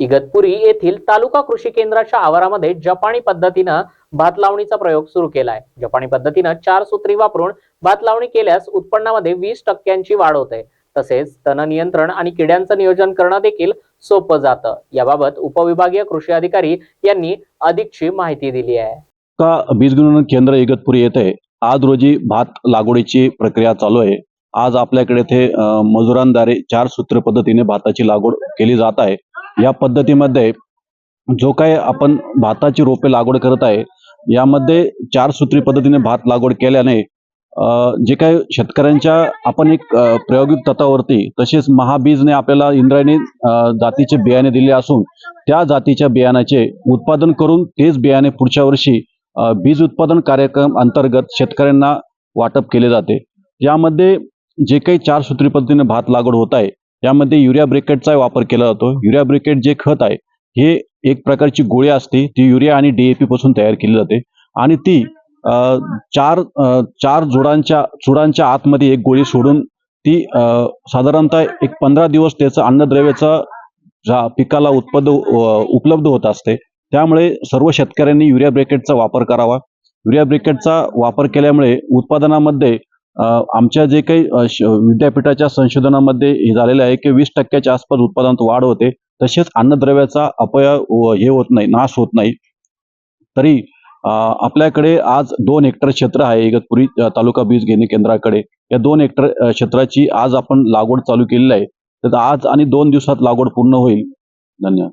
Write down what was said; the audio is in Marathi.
इगतपुरी येथील तालुका कृषी केंद्राच्या आवारामध्ये जपानी पद्धतीनं भात लावणीचा प्रयोग सुरू केलाय. जपानी पद्धतीनं चार सूत्री वापरून भात लावणी केल्यास उत्पन्नामध्ये वीस टक्क्यांची वाढ होते. तसेच तण नियंत्रण आणि किड्यांचं नियोजन करणं देखील सोपं जातं. याबाबत उपविभागीय कृषी अधिकारी यांनी अधिकची माहिती दिली आहे. का बीज गुणवत्ता केंद्र इगतपुरी येथे आज रोजी भात लागवडीची प्रक्रिया चालू आहे? आज आपल्याकडे ते मजुरांद्वारे चार सूत्र पद्धतीने भाताची लागवड केली जात आहे. या पद्धतीमध्ये जो काय आपण भाताची रोपे लागवड करत आहे यामध्ये चार सूत्री पद्धतीने भात लागवड केल्याने जे काही शेतकऱ्यांच्या आपण एक प्रायोगिक तत्वावरती तसेच महाबीजने आपल्याला इंद्रायणी जातीचे बियाणे दिले असून त्या जातीच्या बियाणाचे उत्पादन करून तेच बियाणे पुढच्या वर्षी बीज उत्पादन कार्यक्रम अंतर्गत शेतकऱ्यांना वाटप केले जाते. यामध्ये जे काही चार सूत्री पद्धतीने भात लागवड होत आहे यामध्ये युरिया ब्रिकेटचा वापर केला जातो. युरिया ब्रिकेट जे खत आहे हे एक प्रकारची गोळी असते. ती युरिया आणि डीएपी पासून तयार केली जाते. आणि ती चार चार जुडांच्या चुडांच्या आतमध्ये एक गोळी सोडून ती साधारणतः एक पंधरा दिवस त्याचं अन्नद्रव्याचं ज्या पिकाला उत्पद उपलब्ध होत असते. त्यामुळे सर्व शेतकऱ्यांनी युरिया ब्रिकेटचा वापर करावा. युरिया ब्रिकेटचा वापर केल्यामुळे उत्पादनामध्ये आमच्या जे काही विद्यापीठाच्या संशोधनामध्ये हे झालेलं आहे की वीस टक्क्याच्या आसपास उत्पादनात वाढ होते तसेच अन्नद्रव्याचा अपय हे होत नाही नाश होत नाही. तरी आपल्याकडे आज दोन हेक्टर क्षेत्र आहे इगतपुरी तालुका बीज घेणे केंद्राकडे. या दोन हेक्टर क्षेत्राची आज आपण लागवड चालू केलेली आहे. तर आज आणि दोन दिवसात लागवड पूर्ण होईल. धन्यवाद.